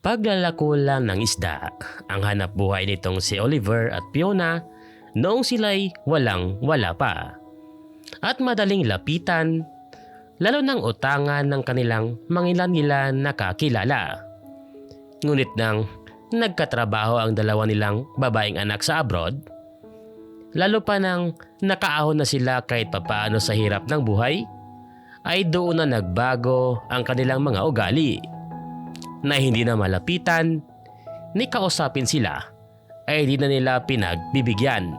Paglalako lang ng isda ang hanap buhay nitong si Oliver at Fiona noong sila'y walang wala pa. At madaling lapitan, lalo ng utangan ng kanilang mangilan-ngilan na kakilala. Ngunit nang nagkatrabaho ang dalawa nilang babaeng anak sa abroad, lalo pa nang nakaahon na sila kahit papaano sa hirap ng buhay, ay doon na nagbago ang kanilang mga ugali na hindi na malapitan ni kausapin sila ay di na nila pinagbibigyan.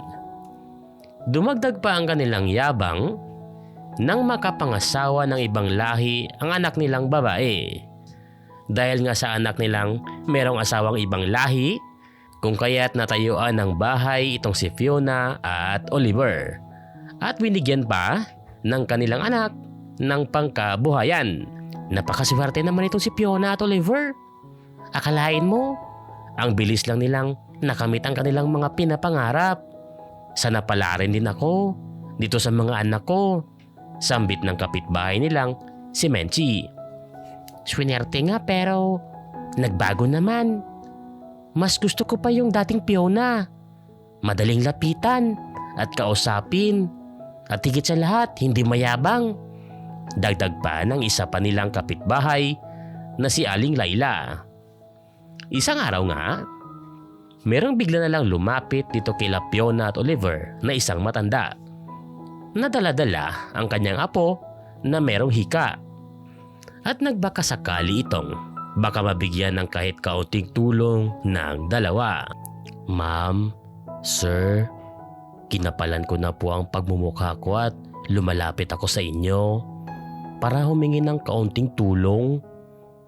Dumagdag pa ang kanilang yabang nang makapangasawa ng ibang lahi ang anak nilang babae. Dahil nga sa anak nilang merong asawang ibang lahi, kung kaya't natayuan ng bahay itong si Fiona at Oliver. At binigyan pa ng kanilang anak ng pangkabuhayan. Napakaswerte naman itong si Fiona at Oliver. Akalain mo, ang bilis lang nilang nakamit ang kanilang mga pinapangarap. Sana pala rin din ako dito sa mga anak ko. Sambit ng kapitbahay nilang si Menchi. Swinerte nga pero nagbago naman. Mas gusto ko pa yung dating Fiona. Madaling lapitan at kausapin. At higit sa lahat, hindi mayabang. Dagdag pa ng isa pa nilang kapitbahay na si Aling Laila. Isang araw nga, merong bigla na lang lumapit dito kila Fiona at Oliver na isang matanda. Nadala-dala ang kanyang apo na merong hika. At nagbaka sakali itong baka mabigyan ng kahit kaunting tulong ng dalawa. Ma'am, sir, kinapalan ko na po ang pagmumukha ko at lumalapit ako sa inyo para humingi ng kaunting tulong.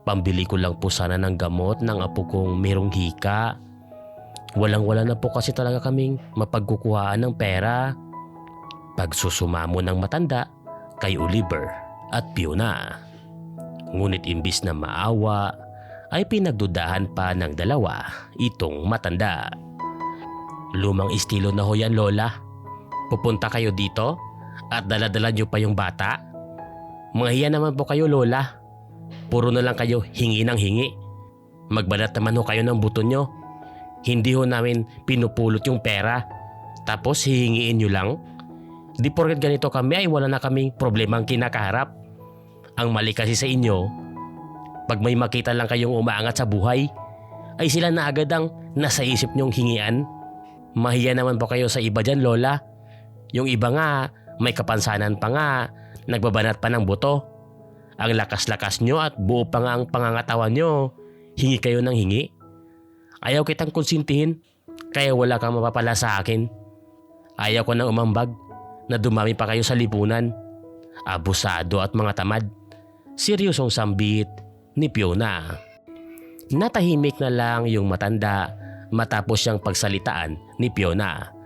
Pambili ko lang po sana ng gamot ng apo kong merong hika. Walang-wala na po kasi talaga kaming mapagkukuhaan ng pera. Pagsusumamo ng matanda kay Oliver at Fiona. Ngunit imbis na maawa ay pinagdudahan pa ng dalawa itong matanda. Lumang estilo na ho yan lola. Pupunta kayo dito at daladala niyo pa yung bata? Mga hiya naman po kayo lola. Puro na lang kayo hingi ng hingi. Magbalat naman ho kayo ng buto nyo. Hindi ho namin pinupulot yung pera. Tapos hihingiin nyo lang. Di porket ganito kami ay wala na kaming problemang kinakaharap. Ang mali kasi sa inyo, pag may makita lang kayong umaangat sa buhay, ay sila na agad ang nasa isip nyong hingian. Mahiya naman po kayo sa iba dyan, Lola. Yung iba nga, may kapansanan pa nga, nagbabanat pa ng buto. Ang lakas-lakas nyo at buo pa nga ang pangangatawan nyo, hingi kayo ng hingi. Ayaw kitang konsintihin, kaya wala kang mapapala sa akin. Ayaw ko nang umambag na dumami pa kayo sa lipunan. Abusado at mga tamad. Seryosong sambit ni Fiona. Natahimik na lang yung matanda matapos siyang pagsalitaan ni Fiona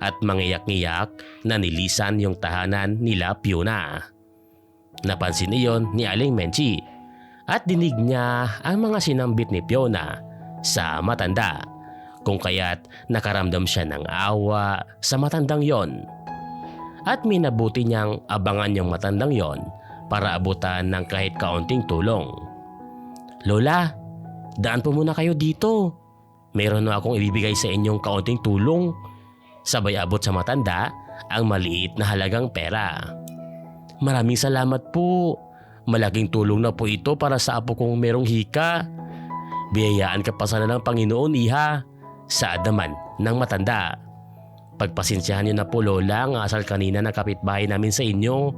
at mangiyak-ngiyak na nilisan yung tahanan nila Fiona. Napansin iyon ni Aling Menchi at dinig niya ang mga sinambit ni Fiona sa matanda kung kaya't nakaramdam siya ng awa sa matandang yon. At minabuti niyang abangan yung matandang yon para abutan ng kahit kaunting tulong. Lola, daan po muna kayo dito. Meron na akong ibibigay sa inyong kaunting tulong. Sabay abot sa matanda ang maliit na halagang pera. Maraming salamat po. Malaking tulong na po ito para sa apo kong merong hika. Biyayaan ka pa sana ng Panginoon, iha. Saad naman ng matanda. Pagpasensyahan niyo na po lola ang asal kanina ng kapitbahay namin sa inyo.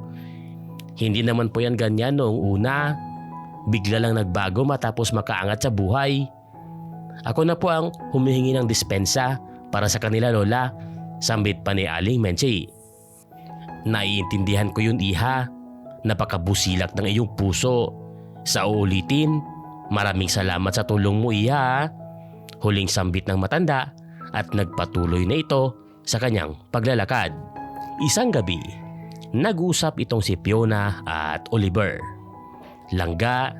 Hindi naman po yan ganyan noong una. Bigla lang nagbago matapos makaangat sa buhay. Ako na po ang humihingi ng dispensa para sa kanila lola. Sambit pa ni Aling Menchi. Naiintindihan ko yun iha. Napakabusilak ng iyong puso. Sa uulitin, maraming salamat sa tulong mo iha. Huling sambit ng matanda at nagpatuloy na ito sa kanyang paglalakad. Isang gabi, nag-usap itong si Fiona at Oliver. Langga,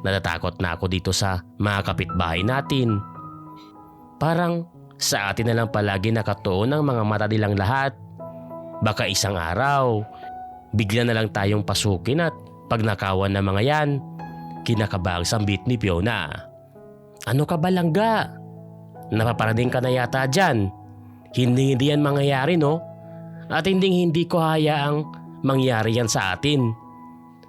natatakot na ako dito sa mga kapitbahay natin. Parang sa atin na lang palagi nakatuon ang mga mata nilang lahat. Baka isang araw, bigla na lang tayong pasukin at pagnakawan ng mga yan. Kinakabang sambit ni Fiona. Ano ka ba langga? Napaparating ka na yata dyan. Hindi hindi yan mangyayari no? At hindi hindi ko hayaang mangyari yan sa atin.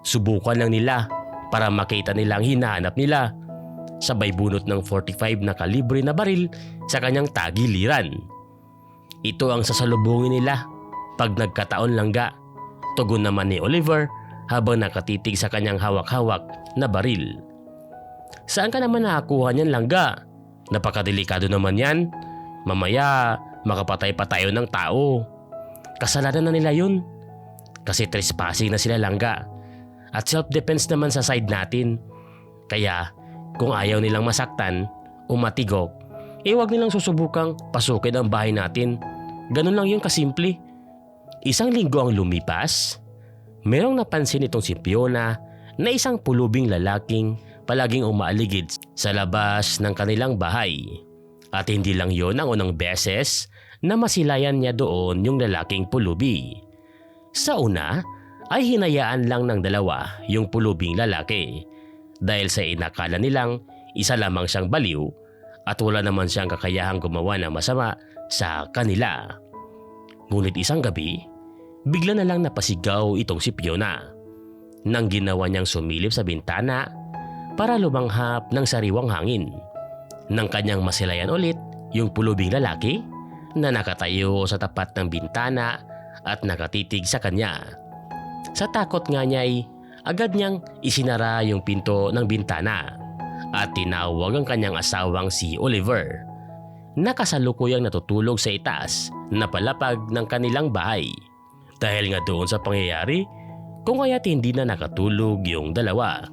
Subukan lang nila para makita nilang hinahanap nila. Sabay bunot ng 45 na kalibre na baril sa kanyang tagiliran. Ito ang sasalubungin nila pag nagkataon langga. Tugon naman ni Oliver habang nakatitig sa kanyang hawak-hawak na baril. Saan ka naman nakakuha niyan langga? Napakadelikado naman yan. Mamaya makapatay pa tayo ng tao. Kasalanan na nila yun. Kasi trespassing na sila langga. At self-defense naman sa side natin. Kaya kung ayaw nilang masaktan o matigok, eh wag nilang susubukang pasukin ang bahay natin. Ganun lang yun kasimple. Isang linggo ang lumipas, merong napansin itong si Fiona na isang pulubing lalaking palaging umaaligid sa labas ng kanilang bahay. At hindi lang yon ang unang beses na masilayan niya doon yung lalaking pulubi. Sa una ay hinayaan lang ng dalawa yung pulubing lalaki dahil sa inakala nilang isa lamang siyang baliw at wala naman siyang kakayahang gumawa ng masama sa kanila. Ngunit isang gabi, bigla na lang napasigaw itong si Fiona. Nang ginawa niyang sumilip sa bintana para lumanghap ng sariwang hangin. Nang kanyang masilayan ulit yung pulubing lalaki na nakatayo sa tapat ng bintana at nakatitig sa kanya. Sa takot nga niya ay agad niyang isinara yung pinto ng bintana at tinawag ang kanyang asawang si Oliver. Nakasalukuyang natutulog sa itaas na palapag ng kanilang bahay. Dahil nga doon sa pangyayari, kung kaya't hindi na nakatulog yung dalawa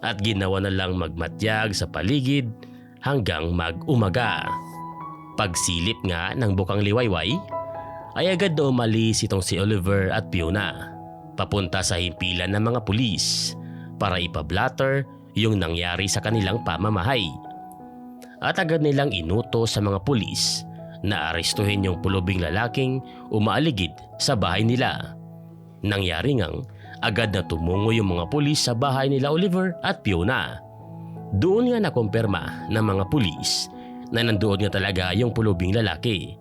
at ginawa na lang magmatyag sa paligid hanggang mag-umaga. Pagsilip nga ng bukang liwayway, ay agad na umalis itong si Oliver at Fiona papunta sa himpilan ng mga pulis para ipablatter yung nangyari sa kanilang pamamahay. At agad nilang inuto sa mga pulis na arestuhin yung pulubing lalaking umaaligid sa bahay nila. Nangyari ngang agad na tumungo yung mga pulis sa bahay nila Oliver at Fiona. Doon nga nakumpirma ng mga pulis na nandoon nga talaga yung pulubing lalaki.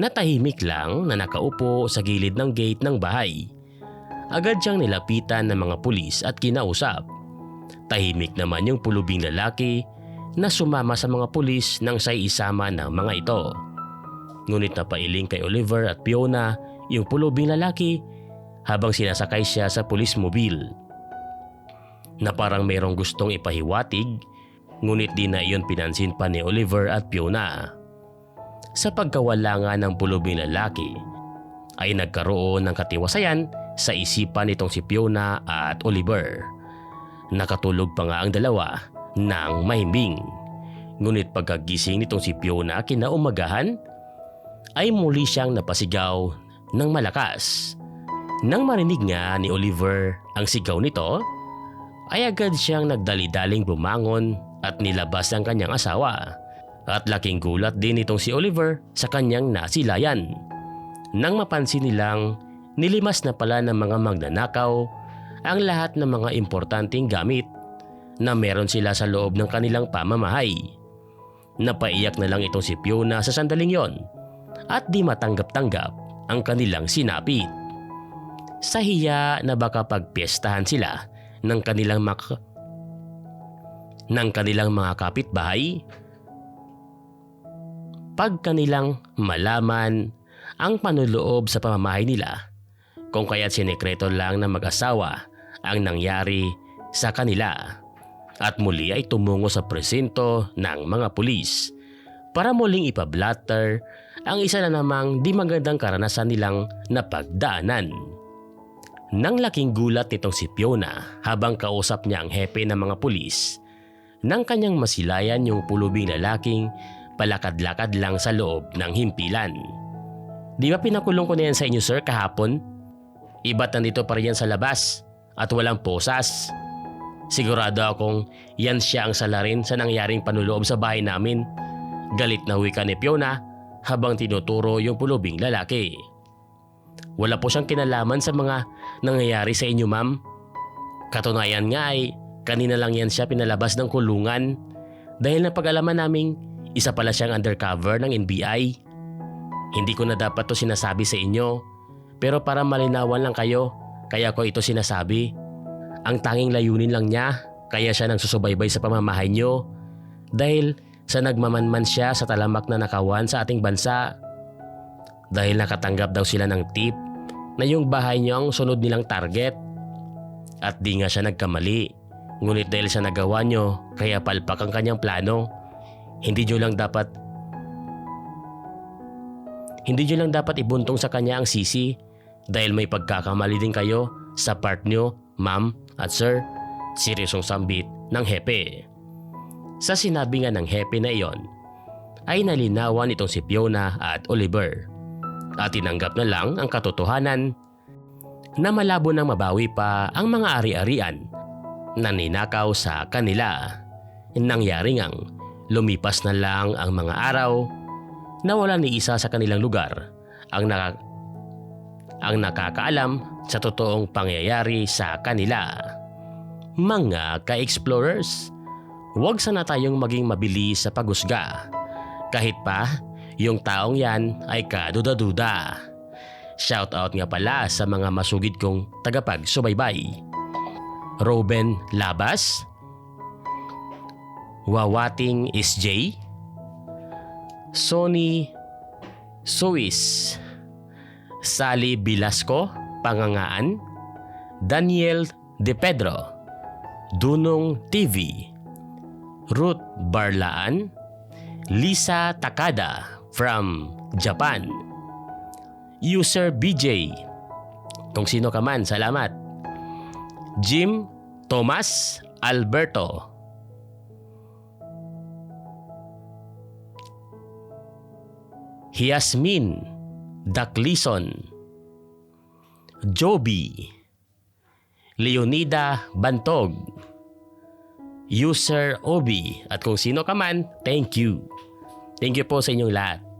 Natahimik lang na nakaupo sa gilid ng gate ng bahay. Agad siyang nilapitan ng mga pulis at kinausap. Tahimik naman yung pulubing lalaki na sumama sa mga pulis nang siya'y isama ng mga ito. Ngunit napailing kay Oliver at Fiona yung pulubing lalaki habang sinasakay siya sa pulis mobile. Na parang mayroong gustong ipahiwatig ngunit di na iyon pinansin pa ni Oliver at Fiona. Sa pagkawala nga ng pulubing lalaki ay nagkaroon ng katiwasayan sa isipan nitong si Fiona at Oliver. Nakatulog pa nga ang dalawa ng mahimbing. Ngunit pagkagising nitong si Fiona kinaumagahan ay muli siyang napasigaw ng malakas. Nang marinig nga ni Oliver ang sigaw nito, ay agad siyang nagdali-daling bumangon at nilabas ang kanyang asawa. At laking gulat din itong si Oliver sa kanyang nasilayan. Nang mapansin nilang nilimas na pala ng mga magnanakaw ang lahat ng mga importanteng gamit na meron sila sa loob ng kanilang pamamahay. Napaiyak na lang itong si Fiona sa sandaling yon at di matanggap-tanggap ang kanilang sinapit. Sa hiya na baka pagpiestahan sila ng kanilang mak ng kanilang mga kapitbahay pag kanilang malaman ang panuloob sa pamamahay nila kung kaya't sinekreto lang ng mag-asawa ang nangyari sa kanila at muli ay tumungo sa presinto ng mga pulis para muling ipablatter ang isa na namang di magandang karanasan nilang napagdaanan. Nang laking gulat nitong si Fiona habang kausap niya ang hepe ng mga pulis, nang kanyang masilayan yung pulubing lalaking palakad-lakad lang sa loob ng himpilan. Di ba pinakulong ko na yan sa inyo sir kahapon? Iba't nandito pa rin yan sa labas at walang posas. Sigurado akong yan siya ang salarin sa nangyaring panuloob sa bahay namin. Galit na wika ni Fiona habang tinuturo yung pulubing lalaki. Wala po siyang kinalaman sa mga nangyayari sa inyo ma'am. Katunayan nga ay kanina lang yan siya pinalabas ng kulungan Dahil napag-alaman naming isa pala siyang undercover ng NBI. Hindi ko na dapat to sinasabi sa inyo, pero para malinawan lang kayo, kaya ko ito sinasabi. Ang tanging layunin lang niya, kaya siya nang susubaybay sa pamamahay niyo. Dahil sa nagmamanman siya sa talamak na nakawan sa ating bansa. Dahil nakatanggap daw sila ng tip na yung bahay niyo ang sunod nilang target. At di nga siya nagkamali. Ngunit dahil sa nagawa niyo, kaya palpak ang kanyang plano. Hindi niyo lang dapat hindi niyo lang dapat ibuntong sa kanya ang sisi dahil may pagkakamali din kayo sa part niyo, ma'am at sir. Seryosong sambit ng hepe. Sa sinabi nga ng hepe na iyon, ay nalinawan itong si Fiona at Oliver. At tinanggap na lang ang katotohanan na malabo nang mabawi pa ang mga ari-arian na ninakaw sa kanila. Nangyari ngang lumipas na lang ang mga araw na wala ni isa sa kanilang lugar ang, naka, ang nakakaalam sa totoong pangyayari sa kanila. Mga ka-explorers, huwag sana tayong maging mabilis sa paghusga. Kahit pa, yung taong yan ay kaduda-duda. Shoutout nga pala sa mga masugid kong tagapagsubaybay. Ruben Labas, Wawating SJ, Sony Suis, Sally Bilasco, Pangangaan, Daniel De Pedro, Dunong TV, Ruth Barlaan, Lisa Takada from Japan, User BJ, kung sino ka man, salamat. Jim Thomas Alberto, Yasmin Daclison Joby Leonida Bantog User Obi at kung sino ka man, thank you. Thank you po sa inyong lahat.